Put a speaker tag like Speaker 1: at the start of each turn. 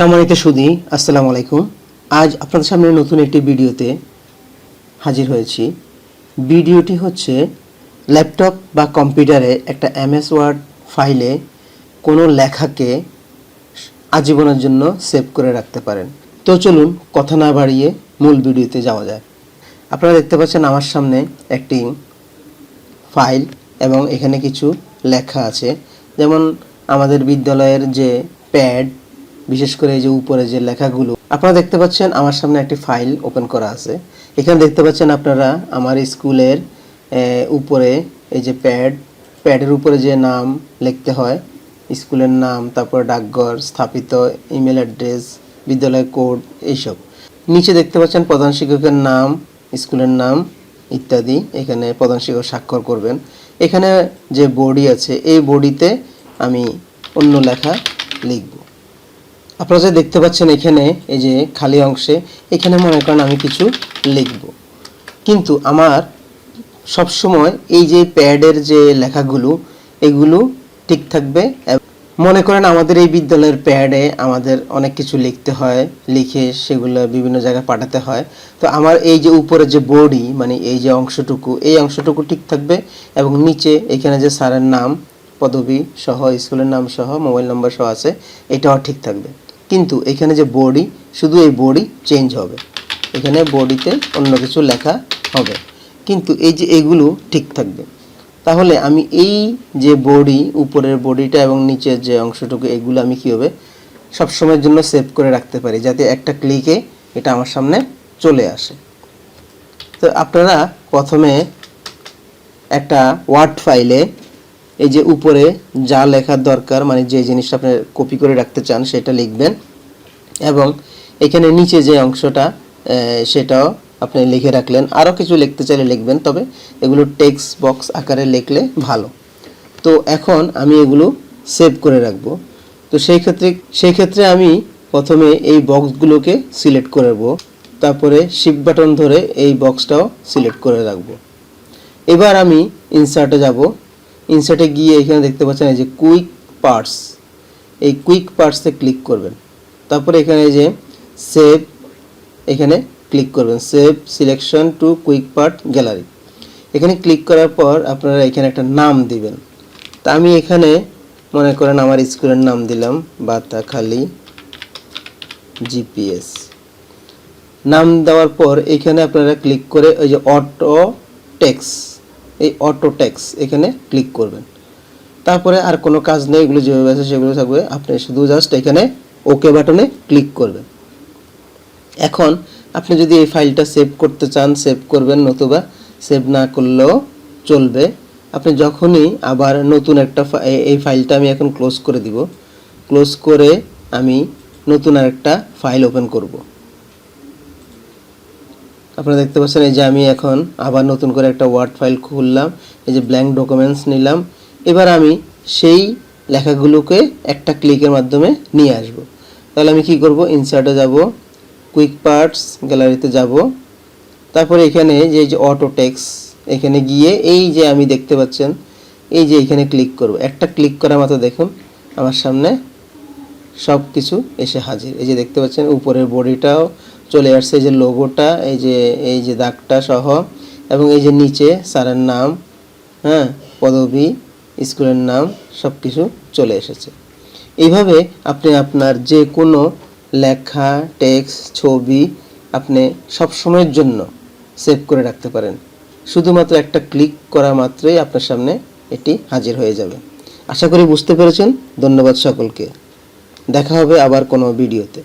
Speaker 1: সম্মানিত সুদী, আসসালামু আলাইকুম। আজ আপনাদের সামনে নতুন একটি ভিডিওতে হাজির হয়েছি। ভিডিওটি হচ্ছে ল্যাপটপ বা কম্পিউটারে একটা এমএস ওয়ার্ড ফাইলে কোনো লেখাকে আজীবনের জন্য সেভ করে রাখতে পারেন। তো চলুন কথা না বাড়িয়ে মূল ভিডিওতে যাওয়া যায় আপনারা দেখতে পাচ্ছেন আমার সামনে একটি ফাইল এবং এখানে কিছু লেখা আছে। যেমন আমাদের বিদ্যালয়ের যে প্যাড বিশেষ করে এই যে উপরে যে লেখাগুলো, আপনারা দেখতে পাচ্ছেন আমার সামনে একটি ফাইল ওপেন করা আছে। এখানে দেখতে পাচ্ছেন আপনারা আমার স্কুলের উপরে এই যে প্যাড, প্যাডের উপরে যে নাম লিখতে হয়, স্কুলের নাম, তারপর ডাকঘর, স্থাপিত, ইমেল অ্যাড্রেস, বিদ্যালয় কোড, এইসব। নিচে দেখতে পাচ্ছেন প্রধান শিক্ষকের নাম, স্কুলের নাম ইত্যাদি, এখানে প্রধান শিক্ষক স্বাক্ষর করবেন। এখানে যে বডি আছে, এই বডিতে আমি অন্য লেখা লিখব। আপনারা যে দেখতে পাচ্ছেন এখানে, এই যে খালি অংশে, এখানে মনে করেন আমি কিছু লিখব। কিন্তু আমার সবসময় এই যে প্যাডের যে লেখাগুলো, এগুলো ঠিক থাকবে। মনে করেন আমাদের এই বিদ্যালয়ের প্যাডে আমাদের অনেক কিছু লিখতে হয়, লিখে সেগুলো বিভিন্ন জায়গায় পাঠাতে হয়। তো আমার এই যে উপরে যে বডি মানে এই যে অংশটুকু, এই অংশটুকু ঠিক থাকবে এবং নিচে এখানে যে স্যারের নাম, পদবি সহ, স্কুলের নাম সহ, মোবাইল নম্বর সহ আছে, এটাও ঠিক থাকবে। কিন্তু এখানে যে বডি শুধু এই বডি চেঞ্জ হবে। এখানে বডিতে অন্য কিছু লেখা হবে। কিন্তু এই যে এগুলো ঠিক থাকবে। তাহলে আমি এই যে বডি উপরের বডিটা এবং নিচের যে অংশটুকু, এগুলো আমি কী হবে সবসময়ের জন্য সেভ করে রাখতে পারি, যাতে একটা ক্লিকে এটা আমার সামনে চলে আসে। তো আপনারা প্রথমে একটা ওয়ার্ড ফাইলে এই যে উপরে যা লেখার দরকার মানে যে জিনিসটা আপনি কপি করে রাখতে চান সেটা লিখবেন এবং এখানে নিচে যে অংশটা সেটাও আপনি লিখে রাখলেন। আরও কিছু লিখতে চাইলে লিখবেন, তবে এগুলো টেক্সট বক্স আকারে লিখলে ভালো। তো এখন আমি এগুলো সেভ করে রাখব। তো সেই ক্ষেত্রে সেই ক্ষেত্রে আমি প্রথমে এই বক্সগুলোকে সিলেক্ট করব তারপরে শিফট বাটন ধরে এই বক্সটাও সিলেক্ট করে রাখব। এবার আমি ইনসার্টে যাব। ইনসার্টে গিয়ে এখানে দেখতে পাচ্ছেন এই যে কুইক পার্টস এই কুইক পার্টসে ক্লিক করবেন। তারপরে এখানে যে সেভ এখানে ক্লিক করবেন। Save selection to quick part gallery এখানে ক্লিক করার পর আপনারা এখানে একটা নাম দিবেন। তা আমি এখানে মনে করেন আমার স্কুলের নাম দিলাম, বাতাখালী জিপিএস নাম দেওয়ার পর এখানে আপনারা ক্লিক করে ওই যে অটো টেক্স এই অটো ট্যাক্স এখানে ক্লিক করবেন। তারপরে আর কোনো কাজ নেই, এগুলো যেভাবে আছে সেগুলো থাকবে। আপনি শুধু জাস্ট এখানে ওকে বাটনে ক্লিক করবেন। এখন আপনি যদি এই ফাইলটা সেভ করতে চান সেভ করবেন নতুবা সেভ না করলেও চলবে। আপনি যখনই আবার নতুন একটা এই- ফাইলটা আমি এখন ক্লোজ করে দিব ক্লোজ করে আমি নতুন আরেকটা ফাইল ওপেন করব। আপনারা দেখতে পাচ্ছেন এই যে আমি এখন আবার নতুন করে একটা ওয়ার্ড ফাইল খুললাম, এই যে ব্ল্যাঙ্ক ডকুমেন্টস নিলাম। এবার আমি সেই লেখাগুলোকে একটা ক্লিকের মাধ্যমে নিয়ে আসব। তাহলে আমি কি করব? ইনসার্টে যাব কুইক পার্টস গ্যালারিতে যাব। তারপরে এখানে যে যে অটো টেক্স এখানে গিয়ে এই যে আমি দেখতে পাচ্ছেন, এই যে এখানে ক্লিক করব। একটা ক্লিক করা মতো দেখুন, আমার সামনে সব কিছু এসে হাজির। এই যে দেখতে পাচ্ছেন, উপরের বডিটাও চলে আসছে এই যে লোগোটা এই যে এই যে দাগটা সহ, এবং এই যে নিচে স্যারের নাম হ্যাঁ পদবি, স্কুলের নাম সব কিছু চলে এসেছে। এইভাবে আপনি আপনার যে কোনো লেখা টেক্সট ছবি আপনি সব সময়ের জন্য সেভ করে রাখতে পারেন। শুধুমাত্র একটা ক্লিক করা মাত্রই আপনার সামনে এটি হাজির হয়ে যাবে। আশা করি বুঝতে পেরেছেন। ধন্যবাদ সকলকে। দেখা হবে আবার কোনো ভিডিওতে।